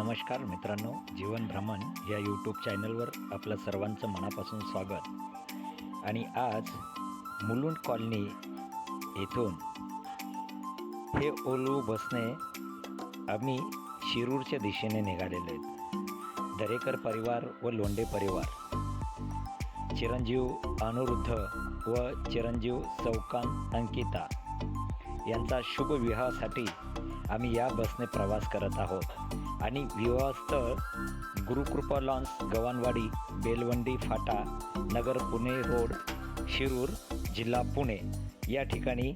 नमस्कार मित्रांनो जीवन भ्रमण या यूट्यूब चॅनलवर आपलं सर्वांचं मनापासून स्वागत. आणि आज मुलुंड कॉलनी येथून हे ओलू बसने आम्ही शिरूरच्या दिशेने निघालेले आहेत. दरेकर परिवार व लोंडे परिवार. चिरंजीव अनुरुद्ध व चिरंजीव चौकान अंकिता यांचा शुभ विवाहासाठी आम्ही या बसने प्रवास करत आहोत. आणि विवाहस्थळ गुरुकृपा लॉन्स गव्हाणवाडी बेलवंडी फाटा नगर पुणे रोड शिरूर जिल्हा पुणे. या ठिकाणी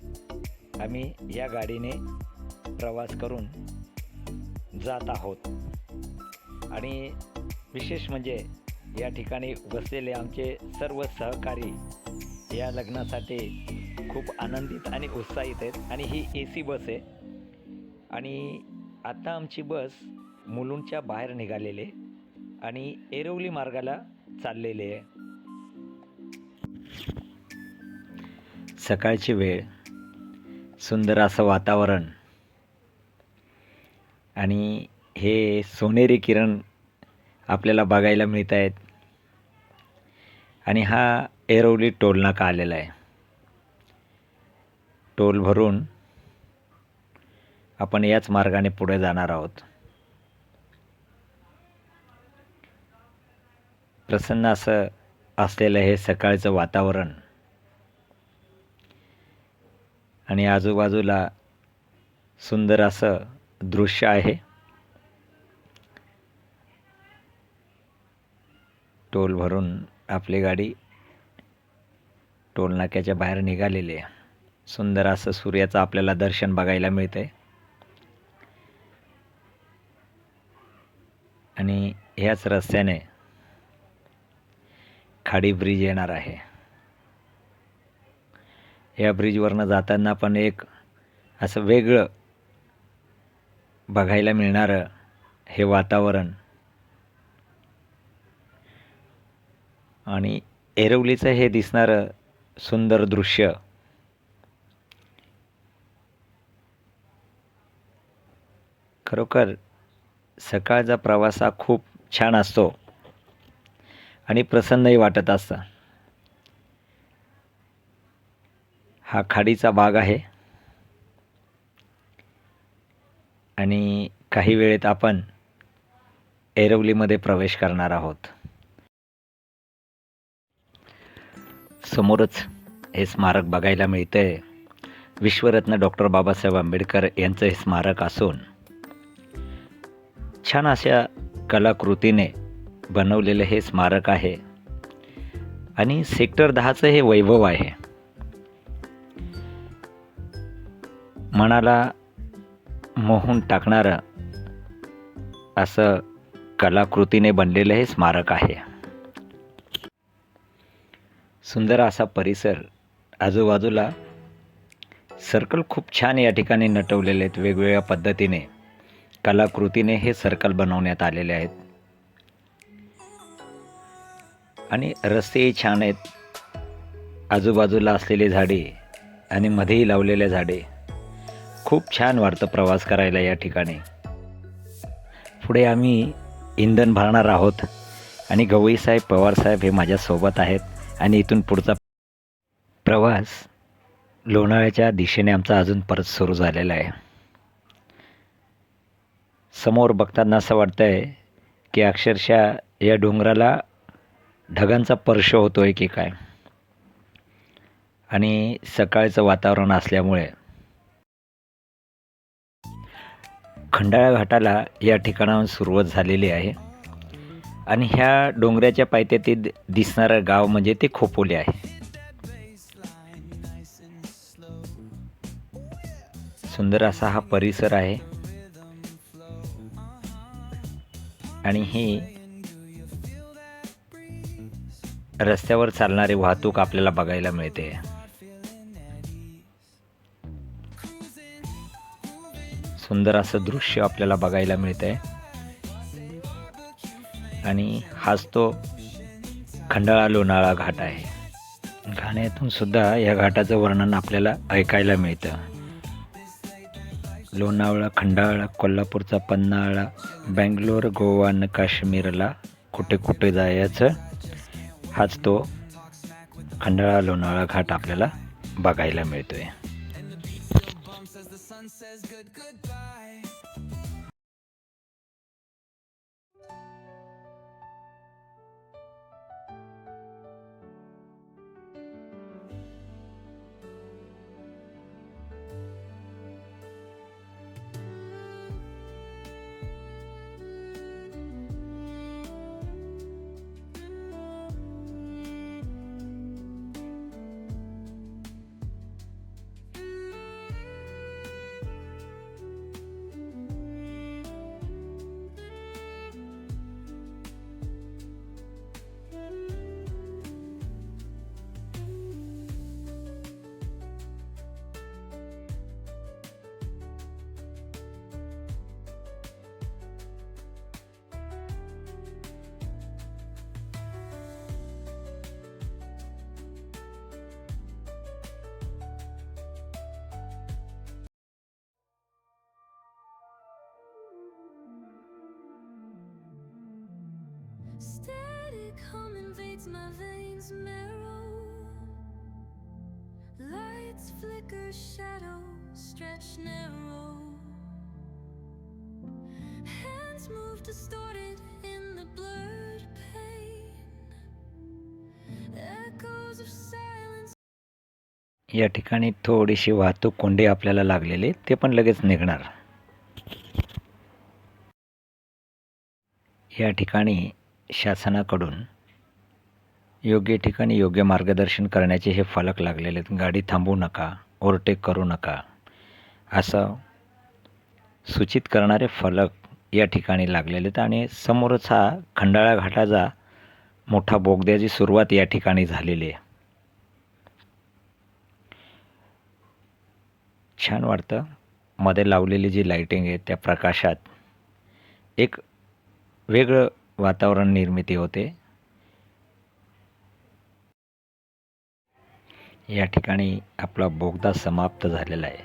आम्ही या गाडीने प्रवास करून जात आहोत. आणि विशेष म्हणजे या ठिकाणी बसलेले आमचे सर्व सहकारी या लग्नासाठी खूप आनंदित आणि उत्साहित आहेत. आणि ही ए सी बस आहे. आणि आता आमची बस मुलुंडच्या बाहेर निघालेले आणि एरवली मार्गाला चाललेले आहे. सकाळची वेळ सुंदर असं वातावरण आणि हे सोनेरी किरण आपल्याला बघायला मिळत आहेत. आणि हा एरवली टोल नाका आलेला आहे. टोल भरून आपण याच मार्गाने पुढे जाणार आहोत. प्रसन्न असं असलेलं हे सकाळचं वातावरण. आणि आजूबाजूला सुंदर असं दृश्य आहे. टोल भरून आपली गाडी टोल नाक्याच्या बाहेर निघालेली आहे. सुंदर असं सूर्याचं आपल्याला दर्शन बघायला मिळतंय. आणि ह्याच रस्त्याने खाडी ब्रिज येणार आहे. या ब्रिजवरनं जाताना पण एक असं वेगळं बघायला मिळणारं हे वातावरण. आणि एरवलीचं हे दिसणारं सुंदर दृश्य. खरोखर सकाळचा प्रवास हा खूप छान असतो. आणि प्रसन्नही वाटत असतं. हा खाडीचा भाग आहे. आणि काही वेळेत आपण एरवलीमध्ये प्रवेश करणार आहोत. समोरच हे स्मारक बघायला मिळतंय. विश्वरत्न डॉक्टर बाबासाहेब आंबेडकर यांचं हे स्मारक असून छान अशा कलाकृतीने बनवलेलं हे स्मारक आहे. आणि सेक्टर दहाचं हे वैभव आहे. मनाला मोहून टाकणारं असं कलाकृतीने बनलेलं हे स्मारक आहे. सुंदर असा परिसर आजूबाजूला सर्कल खूप छान या ठिकाणी नटवलेले आहेत. वेगवेगळ्या पद्धतीने कलाकृतीने हे सर्कल बनवण्यात आलेले आहेत. आणि रस्तेही छान आहेत. आजूबाजूला असलेली झाडे आणि मध्येही लावलेले झाडे. खूप छान वाटतं प्रवास करायला या ठिकाणी. पुढे आम्ही इंधन भरणार आहोत आणि गवईसाहेब पवारसाहेब हे माझ्यासोबत आहेत आणि इथून पुढचा प्रवास लोणावळ्याच्या दिशेने आमचा अजून परत सुरू झालेला आहे. समोर बघताना असं वाटतं आहे की अक्षरशः या डोंगराला ढगांचा स्पर्श होतो आहे की काय? आणि सकाळचं वातावरण असल्यामुळे खंडाळा घाटाला या ठिकाणाहून सुरुवात झालेली आहे. आणि ह्या डोंगराच्या पायथ्यातील दिसणारं गाव म्हणजे ते खोपोले आहे. सुंदर असा हा परिसर आहे. आणि ही रस्त्यावर चालणारी वाहतूक आपल्याला बघायला मिळते. सुंदर असं दृश्य आपल्याला बघायला मिळतंय. आणि हाच तो खंडाळा लोणाळा घाट आहे. गाण्यातून सुद्धा या घाटाचं वर्णन आपल्याला ऐकायला मिळतं. लोणावळा खंडाळा कोल्हापूरचा पन्हाळा बँगलोर गोवा आणि काश्मीरला कुठे कुठे जायचं? हाच तो खंडाळा लोणावळा घाट आपल्याला बघायला मिळतोय. Static hum invades my veins marrow. Lights flicker, shadows stretch narrow. Hands move distorted in the blurred pain. Echoes of silence. या ठिकाणी थोडीशी वाहतूक कोंडी आपल्याला लागलेली ते पण लगेच निघणार या ठिकाणी शासनाकडून योग्य ठिकाणी योग्य मार्गदर्शन करण्याचे हे फलक लागलेले आहेत. गाडी थांबवू नका ओव्हरटेक करू नका असं सूचित करणारे फलक या ठिकाणी लागलेले आहेत. आणि समोरच हा खंडाळा घाटाचा मोठा बोगद्याची सुरुवात या ठिकाणी झालेली आहे. छान वाटतं. मध्ये लावलेली जी लाईटिंग आहे त्या प्रकाशात एक वेगळं वातावरण निर्मिती होते. या ठिकाणी आपला बोगदा समाप्त झालेला आहे.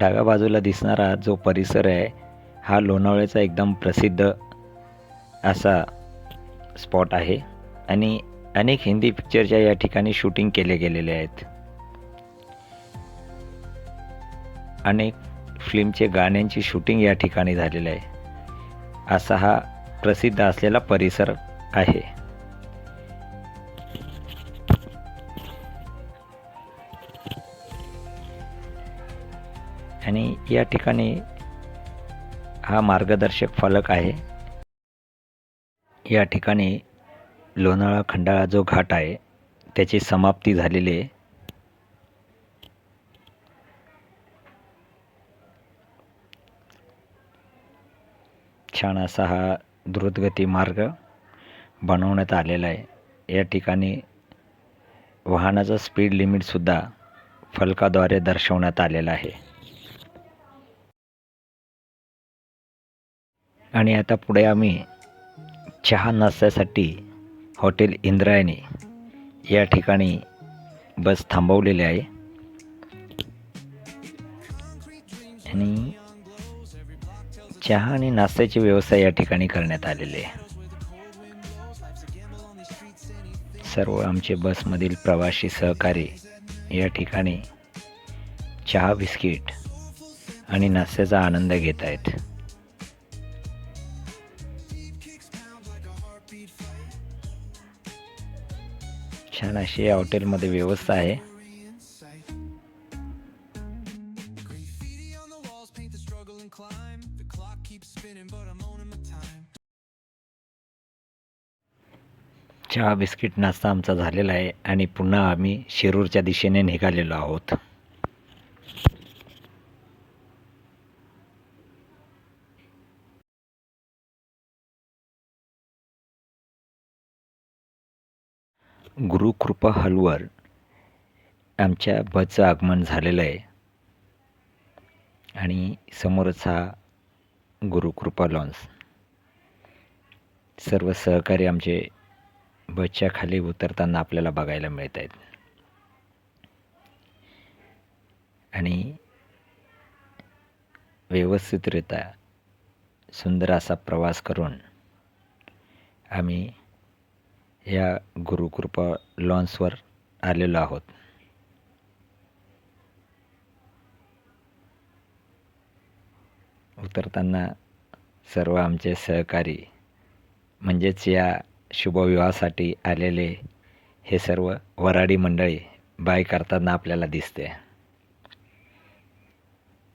डाव्या बाजूला दिसणारा जो परिसर आहे हा लोणावळ्याचा एकदम प्रसिद्ध असा स्पॉट आहे आणि अनेक हिंदी पिक्चरच्या या ठिकाणी शूटिंग केले गेलेले आहेत. अनेक फिल्मचे गाण्यांची शूटिंग या ठिकाणी झालेलं आहे. असा हा प्रसिद्ध असलेला परिसर आहे. आणि या ठिकाणी हा मार्गदर्शक फलक आहे. या ठिकाणी लोणाळा खंडाळा जो घाट आहे त्याची समाप्ती झालेली आहे. छान असा हा द्रुतगती मार्ग बनवण्यात आलेला आहे. या ठिकाणी वाहनाचं स्पीड लिमिटसुद्धा फलकाद्वारे दर्शवण्यात आलेलं आहे. आणि आता पुढे आम्ही चहा नाश्त्यासाठी हॉटेल इंद्रायणी या ठिकाणी बस थांबवलेली आहे. आणि चहा आणि नाश्त्याची व्यवस्था या ठिकाणी करण्यात आलेली आहे. सर्व आमचे बसमधील प्रवासी सहकारी या ठिकाणी चहा बिस्किट आणि नाश्त्याचा आनंद घेत आहेत. छान अशी या हॉटेलमध्ये व्यवस्था आहे. चहा बिस्किट नाश्ता आमचा झालेला आहे आणि पुन्हा आम्ही शिरूरच्या दिशेने निघालेलो आहोत. गुरुकृपा हलवर आमच्या बसचं आगमन झालेलं आहे. आणि समोरच हा गुरुकृपा लॉन्स सर्व सहकारी आमचे बसच्या खाली उतरताना आपल्याला बघायला मिळत आहेत आणि व्यवस्थितरित्या सुंदर असा प्रवास करून आम्ही या गुरुकृपा लॉन्सवर आलेलो आहोत. उतरताना सर्व आमचे सहकारी म्हणजेच या शुभविवाहासाठी आलेले हे सर्व वराडी मंडळी बाय करताना आपल्याला दिसते.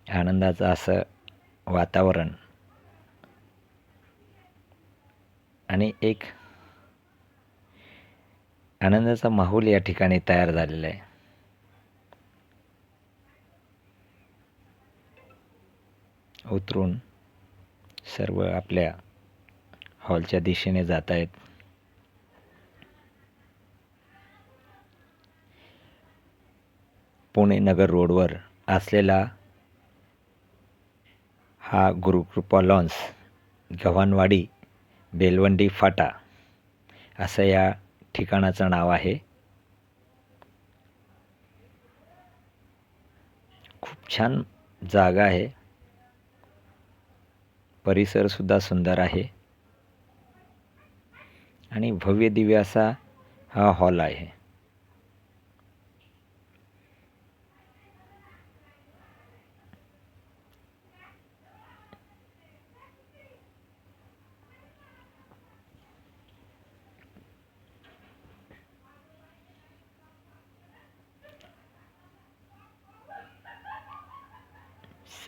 आनंदाचं असं वातावरण आणि एक आनंदाचा माहोल या ठिकाणी तयार झालेला आहे. उतरून सर्व आपल्या हॉलच्या दिशेने जात आहेत पुणे नगर रोडवर असलेला हा गुरुकृपा लॉन्स गव्हाणवाडी बेलवंडी फाटा असं या ठिकाणाचं नाव आहे. खूप छान जागा आहे. परिसरसुद्धा सुंदर आहे. आणि भव्य दिव्य असा हा हॉल आहे.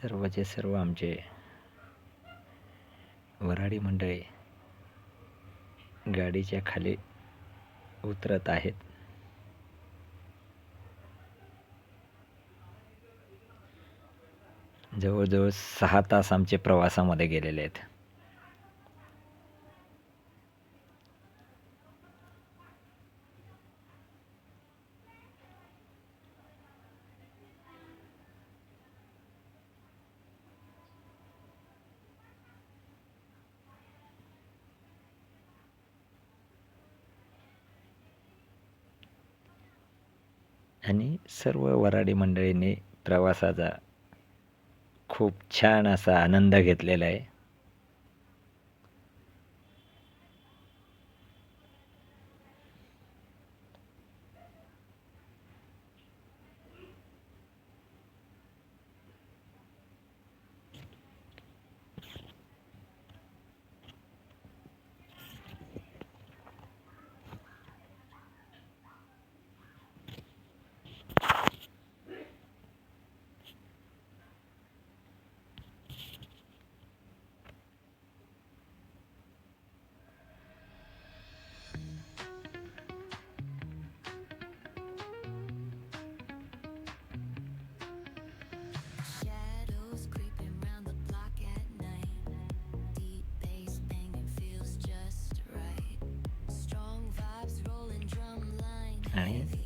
सर्वचे सर्व आमचे वराडी मंडळी गाडीच्या खाली उतरत आहेत. जवळजवळ सहा तास आमचे प्रवासामध्ये गेलेले आहेत आणि सर्व वराडी मंडळींनी प्रवासाचा खूप छान असा आनंद घेतलेला आहे.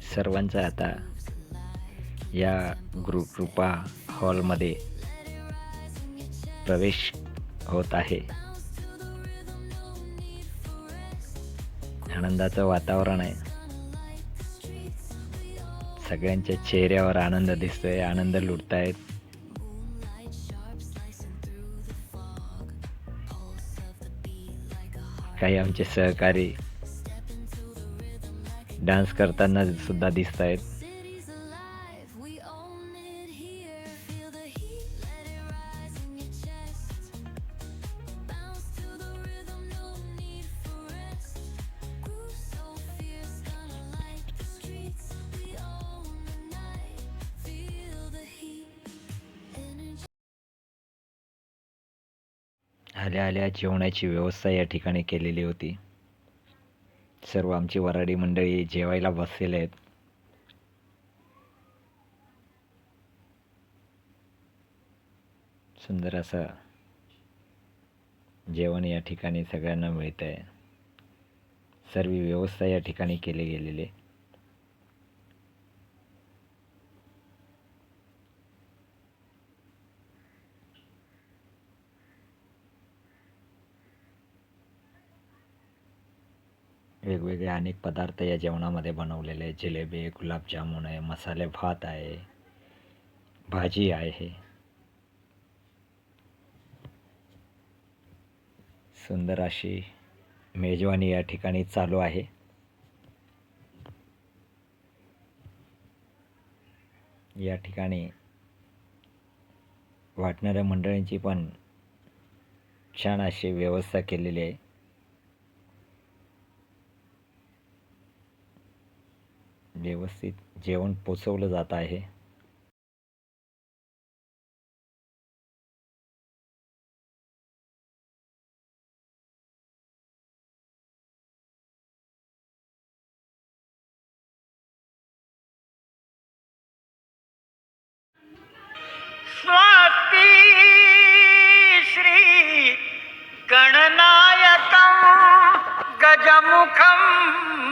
सर्वांचा आता या गुरुकृपा हॉलमध्ये प्रवेश होत आहे. आनंदाचं वातावरण आहे. सगळ्यांच्या चेहऱ्यावर आनंद दिसतोय आनंद लुटतायत. काही आमचे सहकारी डान्स करताना सुद्धा दिसत आहेत आल्या आल्या जेवणाची व्यवस्था या ठिकाणी केलेली होती. सर्व आमची वराडी मंडळी जेवायला बसलेले आहेत सुंदर असं जेवण या ठिकाणी सगळ्यांना मिळतं आहे सर्व व्यवस्था या ठिकाणी केली गेलेली आहे. वेगवेगळे अनेक पदार्थ या जेवणामध्ये बनवलेले आहे जिलेबी आहे गुलाबजामुन आहे मसाले भात आहे भाजी आहे. सुंदर अशी मेजवानी या ठिकाणी चालू आहे. या ठिकाणी वाटणाऱ्या मंडळींची पण छान अशी व्यवस्था केलेली आहे. व्यवस्थित जेवण पोचवलं जात आहे. स्वस्ति श्री गणनायकं गजमुखम्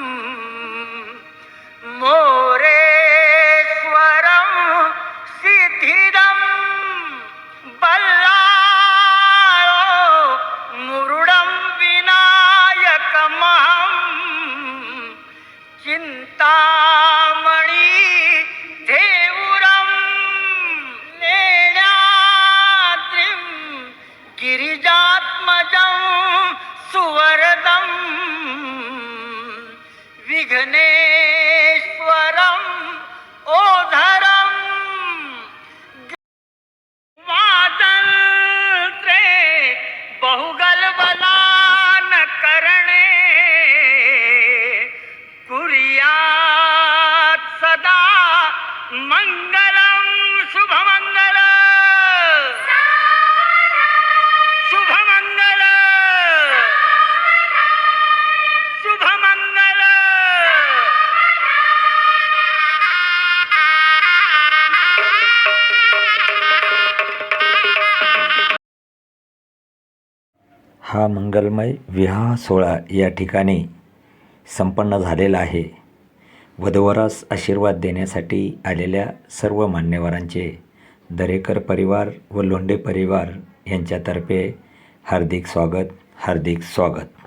हा मंगलमय विवाह सोहळा या ठिकाणी संपन्न झालेला आहे. वधूवरास आशीर्वाद देण्यासाठी आलेल्या सर्व मान्यवरांचे दरेकर परिवार व लोंढे परिवार यांच्यातर्फे हार्दिक स्वागत हार्दिक स्वागत.